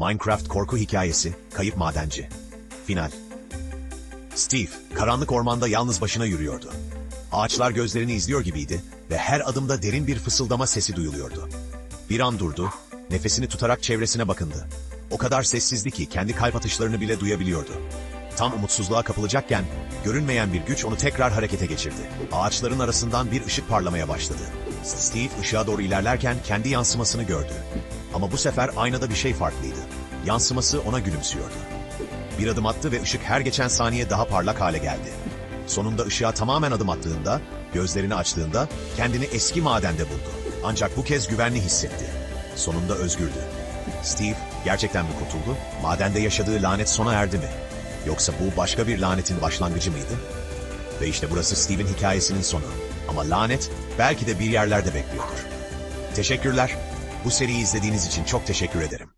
Minecraft korku hikayesi, kayıp madenci. Final. Steve, karanlık ormanda yalnız başına yürüyordu. Ağaçlar gözlerini izliyor gibiydi ve her adımda derin bir fısıldama sesi duyuluyordu. Bir an durdu, nefesini tutarak çevresine bakındı. O kadar sessizdi ki kendi kalp atışlarını bile duyabiliyordu. Tam umutsuzluğa kapılacakken, görünmeyen bir güç onu tekrar harekete geçirdi. Ağaçların arasından bir ışık parlamaya başladı. Steve ışığa doğru ilerlerken kendi yansımasını gördü. Ama bu sefer aynada bir şey farklıydı. Yansıması ona gülümsüyordu. Bir adım attı ve ışık her geçen saniye daha parlak hale geldi. Sonunda ışığa tamamen adım attığında, gözlerini açtığında kendini eski madende buldu. Ancak bu kez güvenli hissetti. Sonunda özgürdü. Steve gerçekten mi kurtuldu? Madende yaşadığı lanet sona erdi mi? Yoksa bu başka bir lanetin başlangıcı mıydı? Ve işte burası Steve'in hikayesinin sonu. Ama lanet belki de bir yerlerde bekliyordur. Teşekkürler. Bu seriyi izlediğiniz için çok teşekkür ederim.